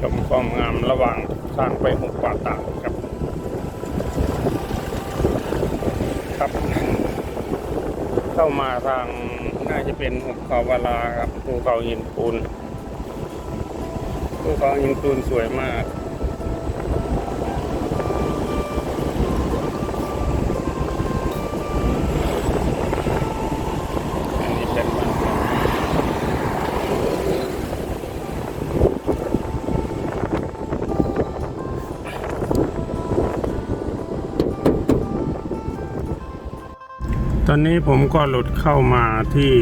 ชมควางไปหกป่าตาดครับ ครับ เข้ามาทางน่าจะเป็นหุบเขาวาลาครับภูเขาหินปูนภูเขาหินปูนสวยมาก ตอนนี้ผมก็หลุดเข้ามาที่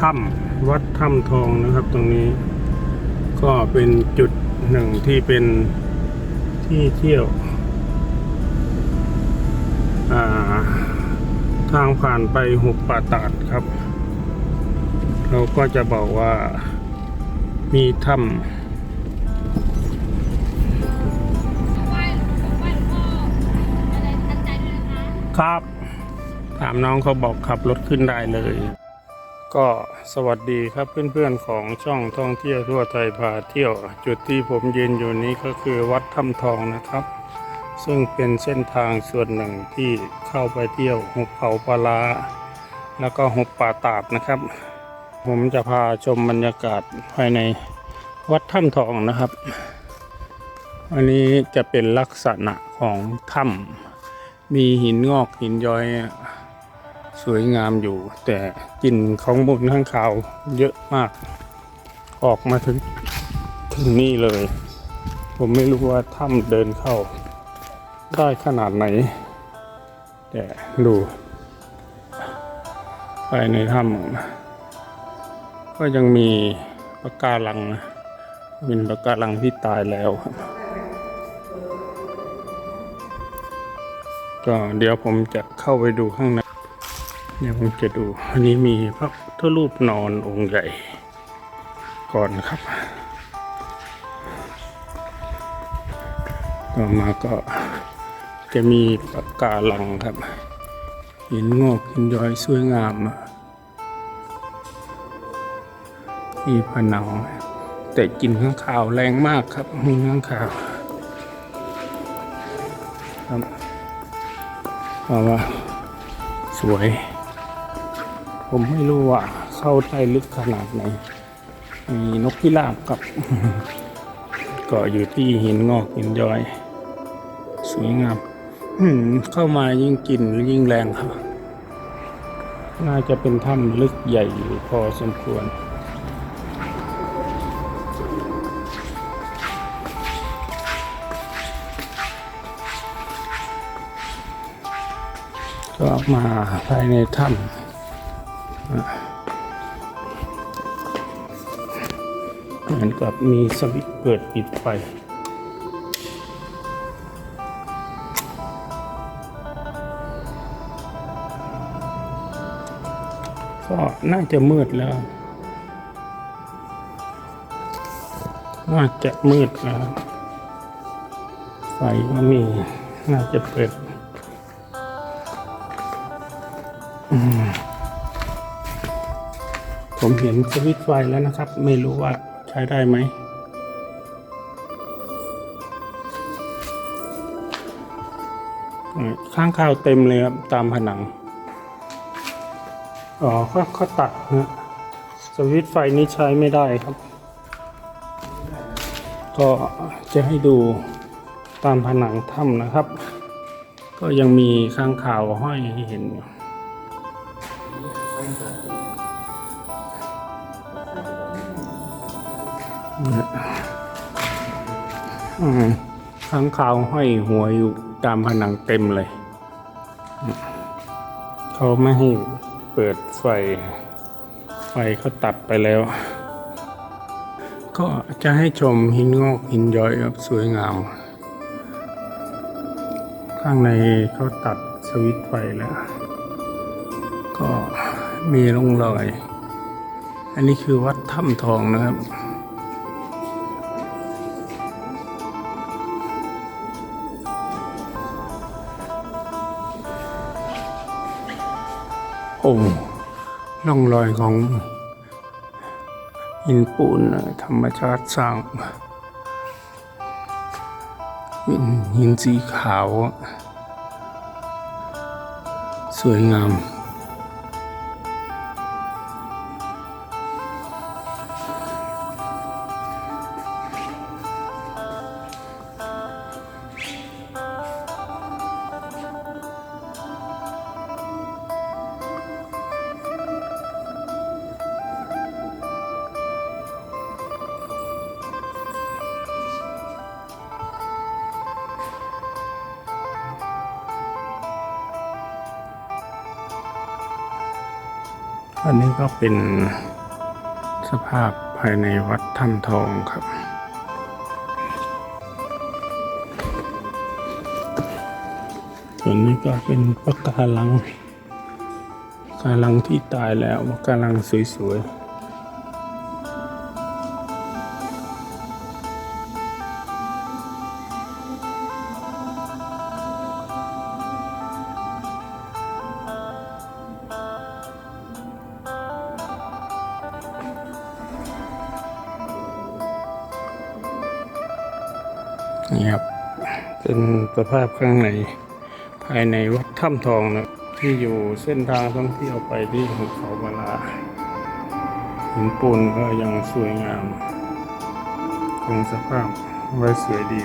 ถ้ำวัดถ้ำทองนะครับตรงนี้ ก็เป็นจุดหนึ่งที่เป็นที่เที่ยวาทางผ่านไปหุบป่าตาดครับ เราก็จะบอกว่ามีถ้ำครับ ถามน้องเขาบอกขับรถขึ้นได้เลย ก็สวัสดีครับเพื่อนๆของช่องท่องเที่ยวทั่วไทยพาเที่ยว จุดที่ผมยืนอยู่นี้ก็คือวัดถ้ำทองนะครับ ซึ่งเป็นเส้นทางส่วนหนึ่งที่เข้าไปเที่ยวหุบเขาปลาแล้วก็หุบป่าตาดนะครับ ผมจะพาชมบรรยากาศภายในวัดถ้ำทองนะครับ อันนี้จะเป็นลักษณะของถ้ำมีหินงอกหินย้อย สวยงามอยู่ แต่กลิ่นของมูลข้างคาวเยอะมาก ออกมาถึงถึงนี่เลย ผมไม่รู้ว่าถ้ำเดินเข้า ได้ขนาดไหน แต่ดูภายในถ้ำก็ยังมีปะการังนะเป็นปะการังที่ตายแล้วครับก็เดี๋ยวผมจะเข้าไปดูข้างใน เดี๋ยวผมจะดูอันนี้มีพระพุทธรูปนอนองค์ใหญ่ ก่อนครับ ต่อมาก็จะมีปะการังครับหินงอกหินย้อยสวยงามอะมีผนังแต่กลินข้างข่าวแรงมากครับ มีข้างข่าวครับเพราะว่าสวย ผมไม่รู้ว่าเข้าได้ลึกขนาดไหน มีนกพิราบกับก็อยู่ที่หินงอกหินย้อย สวยงามเข้ามายิ่งกลิ่นยิ่งแรงครับ น่าจะเป็นถ้ำลึกใหญ่อยู่พอสมควรก็มาภายในถ้ำ เหมือนกับมีสวิตช์เปิดปิดไฟก็น่าจะมืดแล้ว น่าจะมืดแล้ว ไฟก็มี น่าจะเปิด ผมเห็นสวิตไฟแล้วนะครับ ไม่รู้ว่าใช้ได้ไหมข้างข่าวเต็มเลยครับ ตามผนัง อ๋อเขาเขาตัดนะสวิตไฟนี้ใช้ไม่ได้ครับ ก็จะให้ดูตามผนังถ้ำนะครับ ก็ยังมีข้างข่าวห้อยให้เห็นอยู่ ข้างขาวห้อยหัวอยู่ตามผนังเต็มเลย เขาไม่ให้เปิดไฟ ไฟเขาตัดไปแล้ว ก็จะให้ชมหินงอกหินย้อยครับสวยงาม ข้างในเขาตัดสวิตไฟแล้ว ก็มีร่องรอย อันนี้คือวัดถ้ำทองนะครับ โอ้ร่องรอยของหินปูนธรรมชาติสร้างเป็นหินสีขาว สวยงาม อันนี้ก็เป็นสภาพภายในวัดถ้ำทองครับ ส่วนนี้ก็เป็นปะการังปะการังที่ตายแล้วปะการังสวยๆ นี่ครับ เป็นสภาพข้างในภายในวัดถ้ำทองนะที่อยู่เส้นทางท่องเที่ยวไปที่หุบเขาบาลาหินปูนก็ยังสวยงามคงสภาพไว้สวยดี